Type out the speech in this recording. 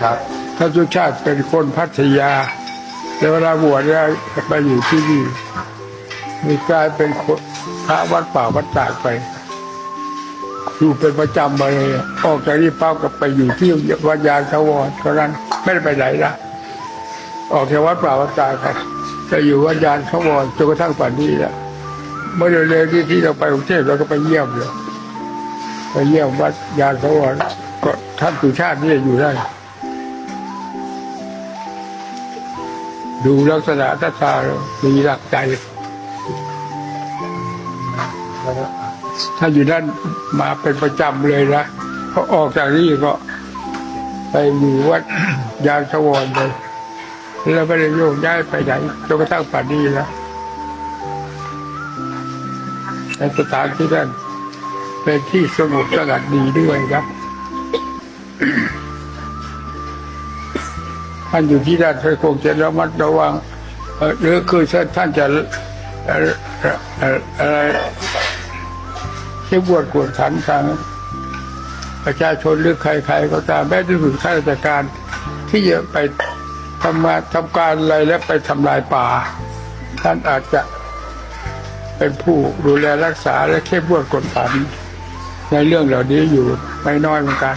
ครับท่านสุชาติเป็นคนพัทยาแต่เวลาบวชเนี่ยไปอยู่ที่นี่มีกลายเป็นพระวัดป่าวัดตากไปอยู่เป็นประจำมาเลยออกจากนี่ปั๊บก็ไปอยู่ที่วัดยาสวรเท่านั้นไม่ได้ไปไหนละออกจากวัดป่าวัดตากครับจะอยู่วัดยานสวรจนกระทั่งป่านนี้แหละเมื่อเร็วๆที่ที่เราไปกรุงเทพเราก็ไปเยี่ยมเลยไปเยี่ยมวัดยานสวร ก็ท่านสุชาตินี่อยู่ได้ ดูลักษณะท่าทางมีหลักใจ ถ้าอยู่ด้านมาเป็นประจำเลยนะพอออกจากนี่ก็ ไปอยู่วัดยานสวรเลยแล้วไม่ได้โยกย้ายไปไหนจนกระทั่งป่านนี้นะในสถานที่นั่นเป็นที่สงบสงัดดีด้วยครับ ท่านอยู่ที่ด้านท่านคงจะระมัดระวังหรือคือท่านจะอะไรที่บวชกวดขันทางประชาชนหรือใครๆก็ตามแม้ที่สุดข้าราชการที่จะไปทำงาทำการอะไรและไปทำลายป่า ท่านอาจจะเป็นผู้ดูแลรักษาและเข้มงวดกฎหมายในเรื่องเหล่านี้อยู่ไม่น้อยเหมือนกัน